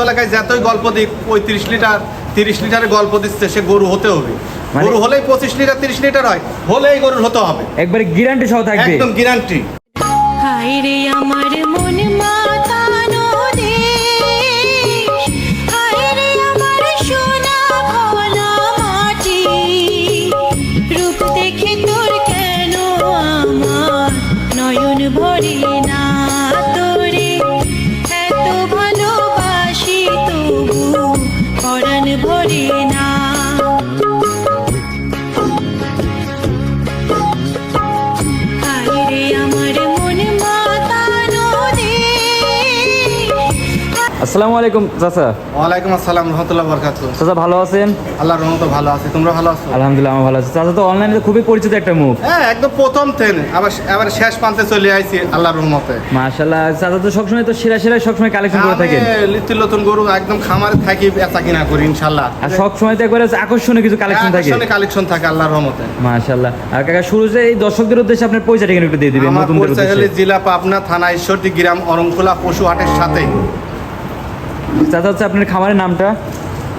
এলাকায় যতই গল্প দিক পঁয়ত্রিশ লিটার তিরিশ লিটারের গল্প দিচ্ছে সে গরু হতে হবে। মানে- গরু হলেই পঁচিশ লিটার তিরিশ লিটার হয় হলেই গরুর হতে হবে। একবারে গ্যারান্টি সহ থাকবে। একদম গ্যারান্টি হায় রে আমার মন মাতানো আসসালামু আলাইকুম চাচা। ওয়ালাইকুম আসসালাম রহমতুল্লাহ বরকাত চাচা ভালো আছেন? আল্লাহর রহমত ভালো আছে তোমরা ভালো আছো? আলহামদুলিল্লাহ আমি ভালো আছি। চাচা তো অনলাইনে খুবই পরিচিত একটা মুখ হ্যাঁ একদম প্রথম থেন আবার আবার শেষ প্রান্তে চলে আইছি আল্লাহর রহমতে। মাশাল্লাহ চাচা তো সবসময় তো সেরা সেরা সবসময় কালেকশন করে থাকেন। লিত্তি নতুন গরু একদম খামারে থাকি বেচা কিনা করি ইনশাল্লাহ আর সবসময় তো একবারে আকর্ষণীয় কিছু কালেকশন থাকে। কালেকশন থাকে আল্লাহর রহমতে। মাশাল্লাহ আর কাকা শুরুতে এই দর্শকদের উদ্দেশ্যে আপনার পরিচয়টা একটু দিয়ে দিবেন নতুনদের পরিচয় হলে জেলা পাবনা থানা ঈশ্বরদী গ্রাম অরংখোলা পশু হাটের সাথে। চাচা হচ্ছে আপনার খামারের নামটা?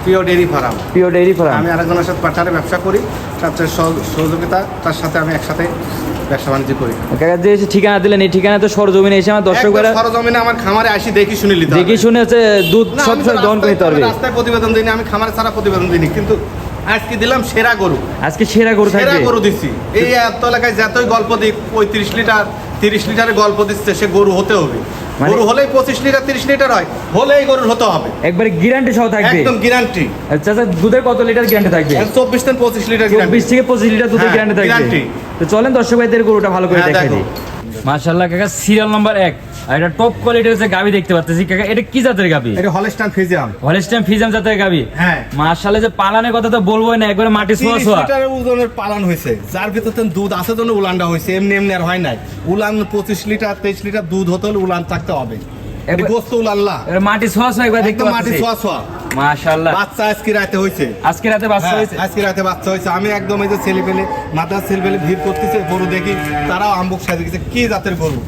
Priyo dairy farm. Pure dairy farm. আমি আরেকজনের সাথে পার্টনারে ব্যবসা করি। তার সহযোগিতা তার সাথে আমি একসাথে ব্যবসা বাণিজ্য করি। কাকা যে ঠিকানা দিলেন এই ঠিকানা তো সরজমিনে এসে আমার দর্শক একদম সরজমিনে আমার খামারে আসি দেখি শুনে নিতে দেখি শুনে হচ্ছে দুধ সব সময় দহন করে নিতে রাস্তায়- পারবে। রাস্তায় প্রতিবেদন দিই না, আমি খামারে সারা প্রতিবেদন দিইনি কিন্তু আজকে দিলাম সেরা গরু। আজকে সেরা গরু থাকবে। সেরা গরু দিচ্ছি এই এত এলাকায় যতই গল্প দিক পঁয়ত্রিশ লিটার তিরিশ লিটারের গল্প দিচ্ছে সে গরু হতে হবে। মানে- গরু হলেই পঁচিশ লিটার তিরিশ লিটার হয়। হলেই গরুর হতে হবে। একবারে গ্যারান্টি সহ থাকবে? একদম গ্যারান্টি আচ্ছা আচ্ছা দুধের কত লিটার গ্যারান্টি থাকবে? চব্বিশ থেকে পঁচিশ লিটার চব্বিশ থেকে পঁচিশ লিটার দুধের গ্যারান্টি থাকবে। তো চলেন দর্শক ভাইদের গরুটা ভালো করে হ্যাঁ, দেখাই দিই মাশাল্লাহ কাকা সিরিয়াল নাম্বার এক। আর এটা টপ কোয়ালিটির হচ্ছে গাবি দেখতে পাচ্ছি কাকা এটা কি জাতের গাবি? এটা হলস্টান ফিজিয়াম হলিস্টাইন ফিজাম জাতের গাবি? হ্যাঁ। মাশাল্লাহ যে পালানের কথা তো বলবোই না একবারে মাটি তিরিশ ছোঁয়া। লিটারের ওজনের পালন হয়েছে। যার ভিতর দুধ আছে জন্য উলানটা হয়েছে এমনি এমনি আর হয় নাই। উলান পঁচিশ লিটার তেইশ লিটার দুধ হতে হলে উলান থাকতে হবে। এটা গোস্ত উলানলা এবার মাটি ছোঁয়া ছোঁয়া একবার দেখতে মাটি পাচ্ছি ছোঁয়া। ছোঁয়া বাচ্চা আজকে রাতে হয়েছে আজকে রাতে বাচ্চা হ্যাঁ, আজকে রাতে বাচ্চা হয়েছে আমি একদম এই যে ছেলে পেলে মাথার ছেলে পেলে ভিড় করতেছে গরু দেখি তারাও আমবুক সাজে গেছে। কি জাতের গরু?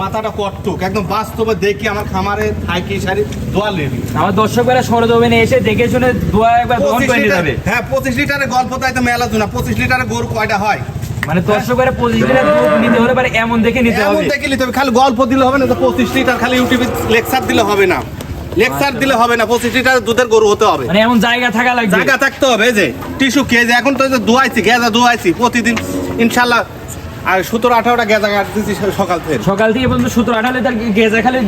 মাথাটা কটটুক একদম বাস্তবে দেখি আমার খামারে থাকি সারি দোয়া লেবি আমার দর্শকরা সরজমিনে এসে দেখে শুনে দোয়া একবার গ্রহণ করে নিয়ে যাবে হ্যাঁ পঁচিশ লিটারের গল্প তাই তো মেলা না পঁচিশ লিটারের গরু কয়টা হয়? মানে দর্শকরা পঁচিশ লিটার দুধ নিতে হলে পারে এমন দেখে নিতে এমন হবে। দেখে নিতে হবে। খালি গল্প দিলে হবে না তো পঁচিশ লিটার খালি ইউটিউবে লেকচার দিলে হবে না। লেকচার দিলে হবে না পঁচিশ লিটার দুধের গরু হতে হবে। মানে এমন জায়গা থাকা লাগবে। জায়গা থাকতে হবে যে টিস্যু খেয়ে এখন তো ধোয়াইছি গেজা প্রতিদিন ইনশাল্লাহ আর সতেরো আঠারোটা গেজা কাটতেছি সকাল থেকে। সকাল থেকে পর্যন্ত সতেরো আঠারো লিটার গেজা খালি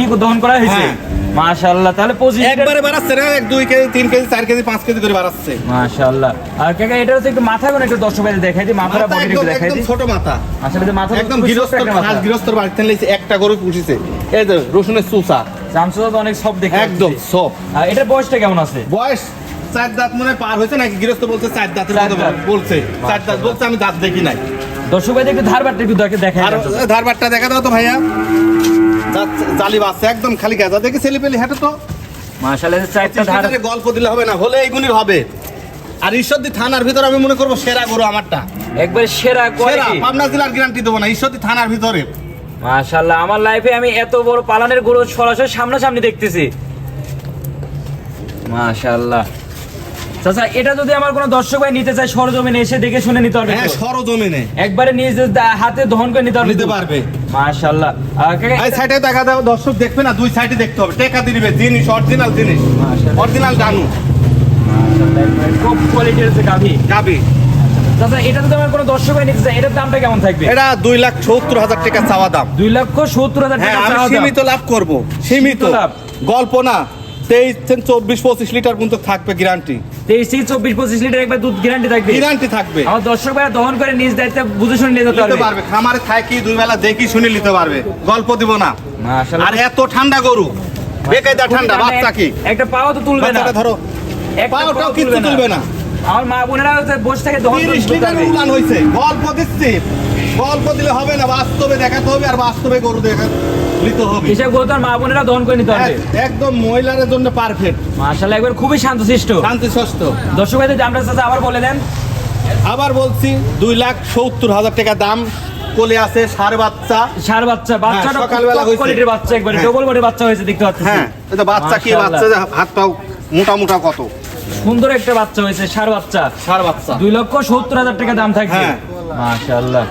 ই দহন করা হয়েছে। হ্যাঁ। মাশাল্লাহ তাহলে পঁচিশ একবারে বাড়াচ্ছে না এক দুই কেজি তিন কেজি চার কেজি পাঁচ কেজি করে বাড়াচ্ছে। মাশাল্লাহ আর কাকা এটা হচ্ছে একটু মাথা একটু দর্শক ভাইদের দেখাই দিই মাথাটা বডি একটু দেখাই একদম ছোট মাথা। আসলে যে মাথা একদম গৃহস্থর খাস গৃহস্থর বাড়িতে একটা গরু পুষিছে। এই যে রসুনের চুষা। জামসুদা তো অনেক সব দেখে একদম সব। এটার বয়সটা কেমন আছে? বয়স চার দাঁত মনে পার হয়েছে নাকি গৃহস্থ বলছে চার দাঁতের। বলছে। চার দাঁত বলছে আমি দাঁত দেখি নাই। দর্শক ভাইদের একটু ধারবারটা একটু দেখে ধারবারটা দেখা দাও তো ভাইয়া। জালি বাচ্চা একদম খালি গেজা। দেখে ছেলে পেলে হেঁটে তো। মাশাল্লাহ যে চারটা ধার। গল্প দিলে হবে না হলে এইগুলির হবে। আর ঈশ্বরদী থানার ভিতরে আমি মনে করব সেরা গরু আমারটা। একবার সেরা সেরা পাবনা জেলার গ্যারান্টি দেবো না ঈশ্বরদী থানার ভিতরে। মাশাল্লাহ আমার লাইফে আমি এত বড় পালানের গরু সরাসরি সামনাসামনি দেখতেছি। মাশাল্লাহ চাচা এটা যদি আমার কোনো দর্শক ভাই নিতে চায় সরজমিনে এসে দেখে শুনে নিতে পারবে হ্যাঁ? সরজমিনে। একবারে নিজ হাতে দহন করে নিতে পারবে নিতে পারবে। মাশাল্লাহ আর এই সাইডে দেখা দাও দর্শক দেখবে না দুই সাইডে দেখতে হবে। টেকা দিবে জিনিস অরিজিনাল জিনিস। মাশাআল্লাহ। অরিজিনাল ডানু মাশাআল্লাহ, একবারে top quality র হচ্ছে গাভী। গাবি এটা যদি আমার কোনো দর্শক ভাই নিতে চায় এটার দামটা কেমন থাকবে? এটা দুই লাখ সত্তর হাজার টাকা চাওয়া দাম। দুই লক্ষ সত্তর হাজার হ্যাঁ টাকা চাওয়া দাম। সীমিত লাভ করব সীমিত। সীমিত লাভ। গল্প না তেইশ থেকে চব্বিশ পঁচিশ লিটার পর্যন্ত থাকবে গ্যারান্টি তেইশ থেকে চব্বিশ পঁচিশ লিটার একবার দুধ গ্যারান্টি থাকবে। গ্যারান্টি থাকবে। আমার দর্শক ভাইরা দহন করে নিজ দায়িত্বে বুঝে শুনে নিয়ে যেতে নিতে পারবে। খামারে থাকি দুই বেলা দেখি শুনে নিতে পারবে। গল্প দিব না। আর এত ঠান্ডা গরু বেকায়দা ঠান্ডা বাচ্চা কি? একটা পাও তো তুলবে না। ধরো পাওটাও কিন্তু তুলবে না। আমার মা বোনেরা বসে থেকে তিরিশ লিটার। উলান হয়েছে গল্প দিচ্ছি। গল্প দিলে হবে না বাস্তবে দেখাতে হবে আর বাস্তবে গরু দেখা নিতে হবে। এসব গরু তো মা বোনেরা দহন করে নিতে একদম মহিলাদের জন্য পারফেক্ট মাশাআল্লাহ একবার খুবই শান্তশিষ্ট। দর্শক চাচা আবার বলে দেন। আবার বলছি দুই লাখ সত্তর হাজার টাকা দাম কোলে আছে সার বাচ্চা। সার বাচ্চা বাচ্চাটা হ্যাঁ, সকালবেলা হয়েছে। কোয়ালিটির বাচ্চা একবারে হ্যাঁ। ডবল বডি বাচ্চা হয়েছে দেখতে হ্যাঁ এটা বাচ্চা কি বাচ্চা? হাত পাও মোটা মোটা কত? সুন্দর একটা বাচ্চা হয়েছে সার বাচ্চা। সার বাচ্চা। দুই লক্ষ সত্তর হাজার টাকা দাম থাকবে। মাসা মাশাআল্লাহ।